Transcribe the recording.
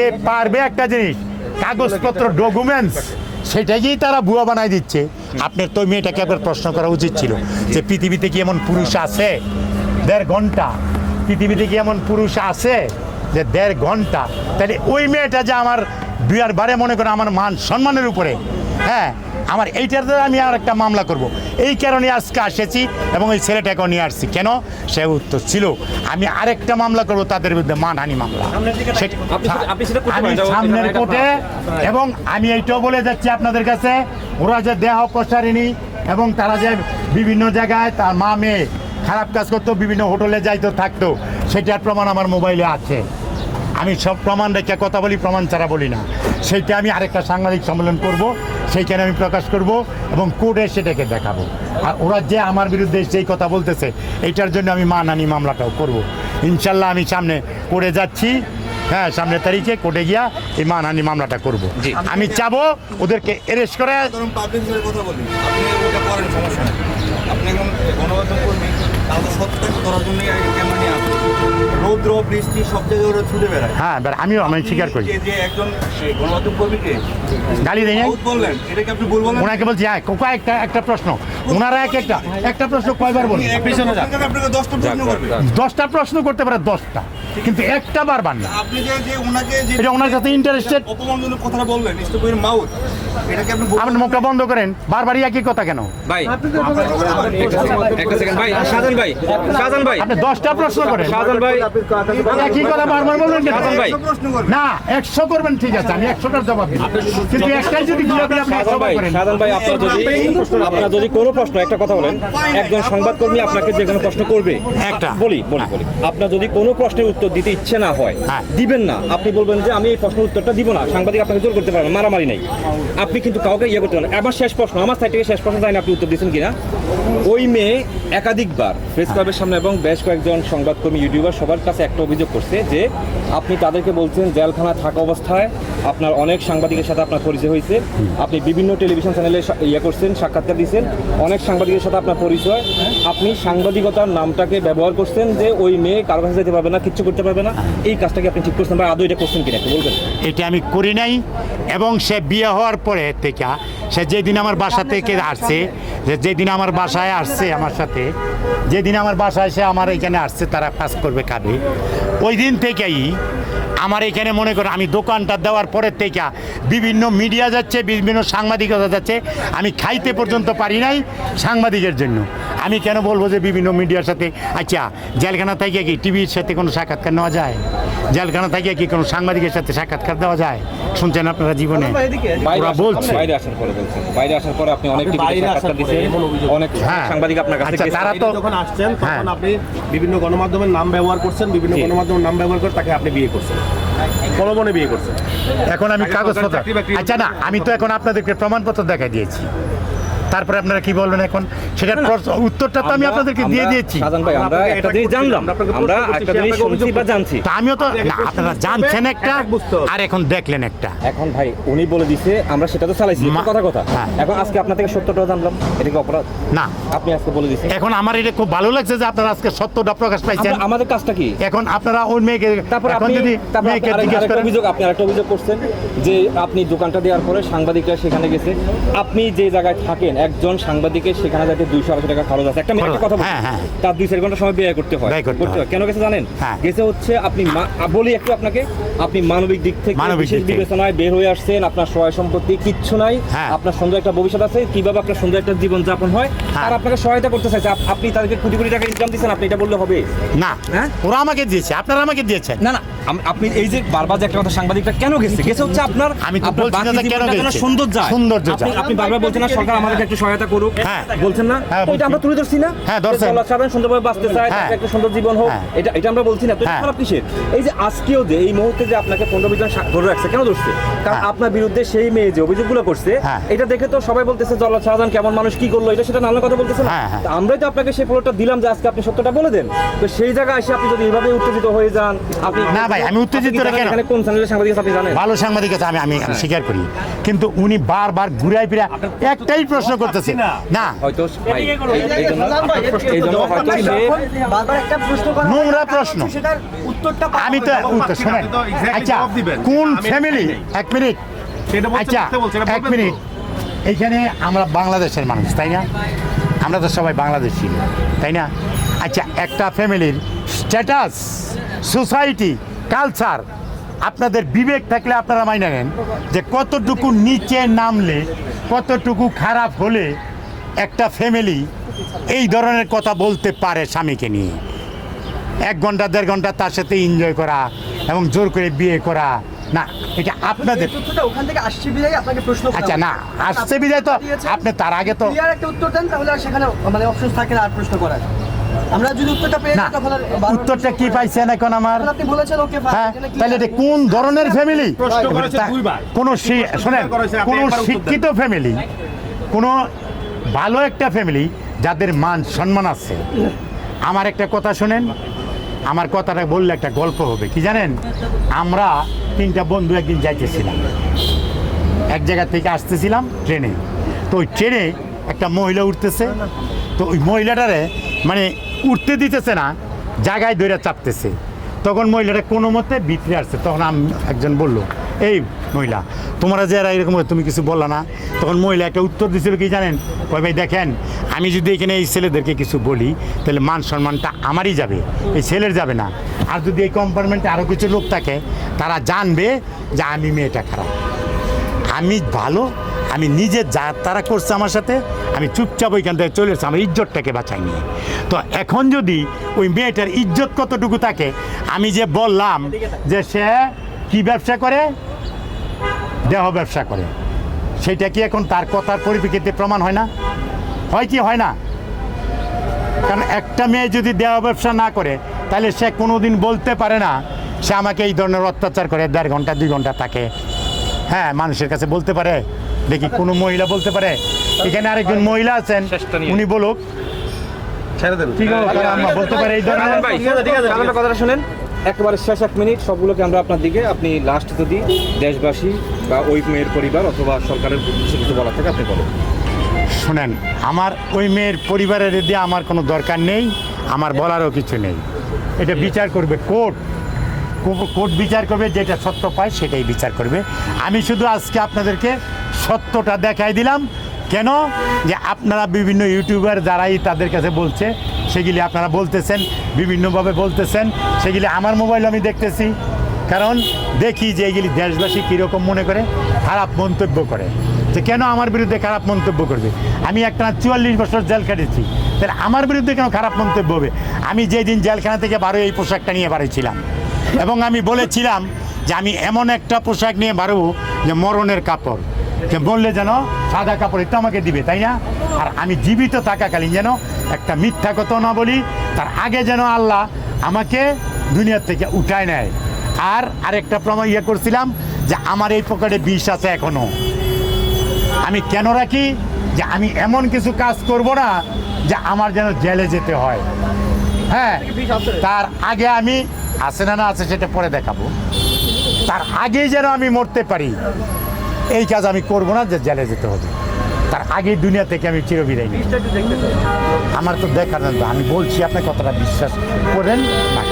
দিতে পারবে একটা জিনিস, কাগজপত্র ডকুমেন্টস সেটাকেই তারা ভুয়া বানাই দিচ্ছে। আপনার তো মেয়েটাকে একবার প্রশ্ন করা উচিত ছিল যে, পৃথিবীতে কি এমন পুরুষ আছে? দেড় ঘণ্টা। পৃথিবীতে কি এমন পুরুষ আছে যে দেড় ঘণ্টা? তাহলে ওই মেয়েটা যে আমার বিয়ার বারে মনে করে আমার মান সম্মানের উপরে হ্যাঁ আমার এইটার দ্বারা আমি আর একটা মামলা করব। এই কারণে আজকে আসেছি এবং এই ছেলেটাকেও নিয়ে আসছি। কেন? সে উত্তর ছিল আমি আরেকটা মামলা করব তাদের বিরুদ্ধে মানহানি মামলা। আমি সামনের কোর্টে এবং আমি এইটাও বলে যাচ্ছি আপনাদের কাছে ওরা যে দেহ প্রসারিণী এবং তারা যে বিভিন্ন জায়গায় তার মা মেয়ে খারাপ কাজ করতো বিভিন্ন হোটেলে যাইতো থাকতো সেটার প্রমাণ আমার মোবাইলে আছে। আমি সব প্রমাণ রেখে কথা বলি প্রমাণ ছাড়া বলি না। সেইটা আমি আরেকটা সাংবাদিক সম্মেলন করব সেইখানে আমি প্রকাশ করব এবং কোর্টে সেটাকে দেখাবো। আর ওরা যে আমার বিরুদ্ধে সেই কথা বলতেছে এইটার জন্য আমি মানহানি মামলাটাও করব। ইনশাল্লাহ আমি সামনে করে যাচ্ছি হ্যাঁ সামনের তারিখে কোর্টে গিয়া এই মানহানি মামলাটা করব। আমি চাবো ওদেরকে অ্যারেস্ট করে কথা বলি আপনি করেন সমস্যা আপনি এখন গণমাধ্যম কর্মী তাহলে সত্যটা ধরার জন্য ক্যামেরা রৌদ্র বৃষ্টি সব জায়গায় ওরা ছুটে বেড়ায়। হ্যাঁ আমিও আমি স্বীকার করি। যে- যে একজন গণমাধ্যম কর্মীকে গালি দেয় বললেন এটা আপনি ভুল বলেন ওনাকে বলছি হ্যাঁ কয়েকটা একটা প্রশ্ন। ওনারা এক একটা একটা প্রশ্ন কয়বার বলুন? পিছনে যান। আপনাকে দশটা প্রশ্ন করবে। দশটা প্রশ্ন করতে পারে দশটা কিন্তু একটা বারবার না। আপনি যে যে ওনাকে যে এটা ওনার কাছে ইন্টারেস্টেড অপমানজনক কথাটা বললেন ইস্তফের মাউথ এটা আপনি আপনি মুখটা বন্ধ করেন বারবারই একই কথা কেন? ভাই একটা সেকেন্ড ভাই। শাহজাহান ভাই শাহজাহান ভাই। আপনি দশটা প্রশ্ন করেন। শাহজাহান ভাই। একই কথা বারবার বলবেন কেন? শাহজাহান ভাই। না একশো করবেন ঠিক আছে আমি একশোটার জবাব দিই কিন্তু একটাই যদি আপনি একশো ভাই করেন। শাহজাহান ভাই আপনার যদি আপনার যদি কোনো প্রশ্ন একটা কথা বলেন একজন সংবাদকর্মী আপনাকে যে কোনো প্রশ্ন করবে। একটা। বলি বলি বলি। আপনার যদি কোনো প্রশ্নের উত্তর দিতে ইচ্ছে না হয় হ্যাঁ। দিবেন না। আপনি বলবেন যে আমি এই প্রশ্নের উত্তরটা দিব না। সাংবাদিক আপনাকে জোর করতে পারবেন মারামারি নাই। আপনি কিন্তু কাউকে ইয়ে করতে পারেন আবার শেষ প্রশ্ন আমার সাইড থেকে শেষ প্রশ্ন জানি আপনি উত্তর দিচ্ছেন কিনা? ওই মেয়ে একাধিকবার প্রেস ক্লাবের সামনে এবং বেশ কয়েকজন সংবাদকর্মী, ইউটিউবার সবার কাছে একটা অভিযোগ করছে যে আপনি তাদেরকে বলছেন জেলখানা থাকা অবস্থায় আপনার অনেক সাংবাদিকের সাথে আপনার পরিচয় হয়েছে। আপনি বিভিন্ন টেলিভিশন চ্যানেলে ইয়ে করছেন, সাক্ষাৎকার দিয়েছেন অনেক সাংবাদিকের সাথে আপনার পরিচয়। আপনি সাংবাদিকতার নামটাকে ব্যবহার করছেন যে ওই মেয়ে কারও কাছে যেতে পারবে না, কিচ্ছু করতে পারবে না। এই কাজটাকে আপনি ঠিক করছেন বা আদৌ এটা করছেন কিনা একটু বলবেন। এটা আমি করি নাই এবং সে বিয়ে হওয়ার পরে থেকে সে যেদিন আমার বাসা থেকে আসছে, যে যেদিন আমার বাসায় আসছে আমার সাথে, যেদিন আমার বাসায় সে আমার এখানে আসছে, তারা কাজ করবে খাবে ওই দিন থেকেই আমার এখানে মনে করো আমি দোকানটা দেওয়ার পরের থেকে বিভিন্ন মিডিয়া যাচ্ছে বিভিন্ন সাংবাদিকতা যাচ্ছে আমি খাইতে পর্যন্ত পারি নাই সাংবাদিকের জন্য। আমি কেন বলব যে বিভিন্ন মিডিয়ার সাথে আচ্ছা জেলখানা থেকে কি টিভির সাথে কোনো সাক্ষাৎকার নেওয়া যায়? জেলখানা থেকে কি কোনো সাংবাদিকের সাথে সাক্ষাৎকার দেওয়া যায়? শুনছেন আপনারা জীবনে? ওরা বলছে। বাইরে আসার পরে বলছেন বাইরে আসার পরে আপনি অনেক সাক্ষাৎকার দিয়েছেন। অনেক হ্যাঁ। সাংবাদিক আপনার কাছে আচ্ছা, তারা তো যখন আসছেন হ্যাঁ। তখন আপনি বিভিন্ন গণমাধ্যমের নাম ব্যবহার করছেন বিভিন্ন গণমাধ্যমের নাম ব্যবহার করে তাকে আপনি বিয়ে করছেন। প্রলোভনে বিয়ে করছে? এখন আমি কাগজপত্র আচ্ছা না আমি তো এখন আপনাদেরকে প্রমাণপত্র দেখাই দিয়েছি। তারপরে আপনারা কি বলবেন এখন? সেটার উত্তরটা তো আমি আপনাদেরকে দিয়ে দিয়েছি। ভাই আমরা একটা জিনিস জানলাম। আমরা আপনাকে আমরা প্রশ্ন করছি, একটা জিনিস শুনছি বা জানছি। আমিও তো আপনারা জানছেন একটা? এক আর এখন দেখলেন একটা। এখন ভাই উনি বলে দিছে আমরা সেটা তো চালাইছি কথা কথা। হ্যাঁ। এখন আজকে আপনার থেকে সত্যটা জানলাম এটা কি অপরাধ। না। আপনি আজকে বলে দিচ্ছেন এখন আমার এটা খুব ভালো লাগছে যে আপনারা আজকে সত্যটা প্রকাশ পাইছেন। আমাদের কাজটা কি? এখন আপনারা ওই মেয়েকে তারপর এখন আপনি যদি মেয়েকে জিজ্ঞেস করেন অভিযোগ আপনি আরেকটা অভিযোগ করছেন যে আপনি দোকানটা দেওয়ার পরে সাংবাদিকরা সেখানে গেছে। আপনি যে জায়গায় থাকেন একজন সাংবাদিকের সেখানে যাতে দুইশো আড়াইশো টাকা খরচ আছে। একটা মেয়ে একটা কথা। হ্যাঁ, হ্যাঁ। তার দুই চার ঘণ্টা সময় ব্যয় করতে হয়। করতে হয়। হয়। কেন গেছে জানেন? হ্যাঁ। গেছে হচ্ছে আপনি বলি একটু আপনাকে। আপনি মানবিক দিক থেকে বিশেষ বিবেচনায় বের হয়ে আসছেন। আপনার সহায় সম্পত্তি কিচ্ছু নাই। হ্যাঁ। আপনার সুন্দর একটা ভবিষ্যৎ আছে। কীভাবে আপনার সুন্দর একটা জীবন যাপন হয়। হ্যাঁ। আর আপনাকে সহায়তা করতে চাইছে। আপনি তাদেরকে কোটি কোটি টাকা ইনকাম দিচ্ছেন। আপনি এটা বললে হবে। না। হ্যাঁ? ওরা আমাকে দিয়েছে। আপনারা আমাকে দিয়েছেন। না না। আপনি এই যে বারবার যে একটা কথা সাংবাদিকটা কেন গেছে? গেছে হচ্ছে আপনার আমি তো বলছি না কেন গেছে। সুন্দর যায় সৌন্দর্য আপনি- বারবার বলছেন না সরকার আমাদেরকে একটু সহায়তা করুক হ্যাঁ। বলছেন না হ্যাঁ, তো এটা আমরা তুলে ধরছি না হ্যাঁ, ধরছেন। যে জনসাধারণ সুন্দরভাবে বাঁচতে চায় হ্যাঁ। একটা সুন্দর জীবন হোক হ্যাঁ। এটা এটা আমরা বলছি না তো। খারাপ কিসের এই যে আজকেও যে এই মুহূর্তে যে আপনাকে পনেরো বিশ জন ধরে রাখছে কেন ধরছে কারণ। আপনার বিরুদ্ধে সেই মেয়ে যে অভিযোগগুলো করছে। এটা দেখে তো সবাই বলতেছে জল্লাদ শাহজাহান কেমন মানুষ কি করল এটা সেটা নানা কথা বলতেছে না আমরাই তো আপনাকে সেই পুরোটা দিলাম যে আজকে আপনি সত্যটা বলে দেন তো সেই জায়গায় এসে আপনি যদি এভাবে উত্তেজিত হয়ে যান আপনি না ভাই, আমি উত্তেজিত কেন? এখানে কোন চ্যানেলের সাংবাদিক আপনি জানেন ভালো সাংবাদিক আছে আমি আমি স্বীকার করি কিন্তু উনি বারবার ঘুরাই ফিরে একটাই প্রশ্ন করতেছে। না। নোংরা প্রশ্ন। আমি তো। উত্তর শোনেন। আপনি তো exactly আচ্ছা কোন ফ্যামিলি এক মিনিট। আচ্ছা এক মিনিট। এইখানে আমরা বাংলাদেশের মানুষ তাই না? আমরা তো সবাই বাংলাদেশি তাই না? আচ্ছা একটা ফ্যামিলির স্ট্যাটাস সোসাইটি কালচার আপনাদের বিবেক থাকলে আপনারা মাইনে নেন যে কতটুকু নিচে নামলে কতটুকু খারাপ হলে একটা ফ্যামিলি এই ধরনের কথা বলতে পারে স্বামীকে নিয়ে। এক ঘণ্টা দেড় ঘণ্টা তার সাথে এনজয় করা এবং জোর করে বিয়ে করা। না এটা আপনাদের আচ্ছা না। আসছে বিদায় তো আপনি তার আগে তো একটা উত্তর দেন তাহলে সেখানে মানে অপশন থাকে আর প্রশ্ন করার। আমরা যদি উত্তরটা পেয়ে তখন উত্তরটা কি পাইছেন এখন আমার? আপনি বলেছেন ওকে হ্যাঁ তাহলে এটা কোন ধরনের ফ্যামিলি কোনো শোনেন কোনো। শিক্ষিত ফ্যামিলি কোনো ভালো একটা ফ্যামিলি যাদের মান সম্মান আছে। আমার একটা কথা শোনেন আমার কথাটা বললে একটা গল্প হবে কি জানেন? আমরা তিনটা বন্ধু একদিন যাইতেছিলাম। এক জায়গা থেকে আসতেছিলাম ট্রেনে। তো ওই ট্রেনে একটা মহিলা উঠতেছে তো ওই মহিলাটারে মানে উঠতে দিতেছে না, জায়গায় ধরে চাপতেছে। তখন মহিলাটা কোনো মতে ভিতরে আসছে। তখন আমি একজন বলল, এই মহিলা, তোমরা যে এরা এরকম তুমি কিছু বললা না। তখন মহিলা একটা উত্তর দিছিল কি জানেন? ওই ভাই, দেখেন, আমি যদি এখানে এই ছেলেদেরকে কিছু বলি, তাহলে মান সম্মানটা আমারই যাবে, এই ছেলের যাবে না। আর যদি এই কম্পার্টমেন্টে আরও কিছু লোক থাকে, তারা জানবে যে আমি মেয়েটা খারাপ। আমি ভালো আমি নিজে যা তারা করছে আমার সাথে, আমি চুপচাপ ওইখান থেকে চলে এসেছি, আমার ইজ্জতটাকে বাঁচাই নিয়ে। তো এখন যদি ওই মেয়েটার ইজ্জত কতটুকু থাকে, আমি যে বললাম যে সে কি ব্যবসা করে? দেহ ব্যবসা করে। সেটা কি এখন তার কথার পরিপ্রেক্ষিতে প্রমাণ হয় না? হয় কি হয় না? কারণ একটা মেয়ে যদি দেহ ব্যবসা না করে, তাহলে সে কোনোদিন বলতে পারে না, সে আমাকে এই ধরনের অত্যাচার করে, দেড় ঘণ্টা, দুই ঘণ্টা থাকে। হ্যাঁ মানুষের কাছে বলতে পারে। দেখি কোনো মহিলা বলতে পারে। এখানে আরেকজন মহিলা আছেন উনি বলুক। ঠিক আছে আম্মা বলতে পারে এই ধরনের কথাটা শুনেন। একেবারে শেষ এক মিনিট সবগুলোকে আমরা আপনার দিকে আপনি লাস্ট যদি দেশবাসী বা ওই মেয়ের পরিবার অথবা সরকারের কিছু কিছু বলার থেকে আপনি বলেন। শুনেন আমার ওই মেয়ের পরিবারের দিয়ে আমার কোনো দরকার নেই আমার বলারও কিছু নেই। এটা বিচার করবে কোর্ট। কোর্ট বিচার করবে যেটা সত্য পায় সেটাই বিচার করবে। আমি শুধু আজকে আপনাদেরকে সত্যটা দেখাই দিলাম। কেন? যে আপনারা বিভিন্ন ইউটিউবার যারাই তাদের কাছে বলছে, সেগুলি আপনারা বলতেছেন, বিভিন্নভাবে বলতেছেন, সেগুলি আমার মোবাইল আমি দেখতেছি। কারণ দেখি যে এইগুলি দেশবাসী কীরকম মনে করে, খারাপ মন্তব্য করে। যে কেন আমার বিরুদ্ধে খারাপ মন্তব্য করবে? আমি একটা চুয়াল্লিশ বছর জেল কাটিয়েছি তাহলে আমার বিরুদ্ধে কেন খারাপ মন্তব্য হবে? আমি যেদিন জেলখানা থেকে বারো এই পোশাকটা নিয়ে বাড়িয়েছিলাম। এবং আমি বলেছিলাম যে আমি এমন একটা পোশাক নিয়ে বাড়বো যে মরণের কাপড়। যে বললে যেন সাদা কাপড় এটা আমাকে দিবে, তাই না? আর আমি জীবিত থাকাকালীন যেন একটা মিথ্যা কথা না বলি, তার আগে যেন আল্লাহ আমাকে দুনিয়ার থেকে উঠায় নেয়। আর আরেকটা প্রমাণ ইয়ে করছিলাম যে আমার এই পকেটে বিষ আছে এখনও। আমি কেন রাখি? যে আমি এমন কিছু কাজ করব না যে আমার যেন জেলে যেতে হয়। হ্যাঁ তার আগে আমি, আছে না না আছে সেটা পরে দেখাবো। তার আগেই যেন আমি মরতে পারি। এই কাজ আমি করব না, যে জেলে যেতে হবে। তার আগে দুনিয়া থেকে আমি চিরবিদায় আমার তো দেখার আমি বলছি, আপনি কতটা বিশ্বাস করেন না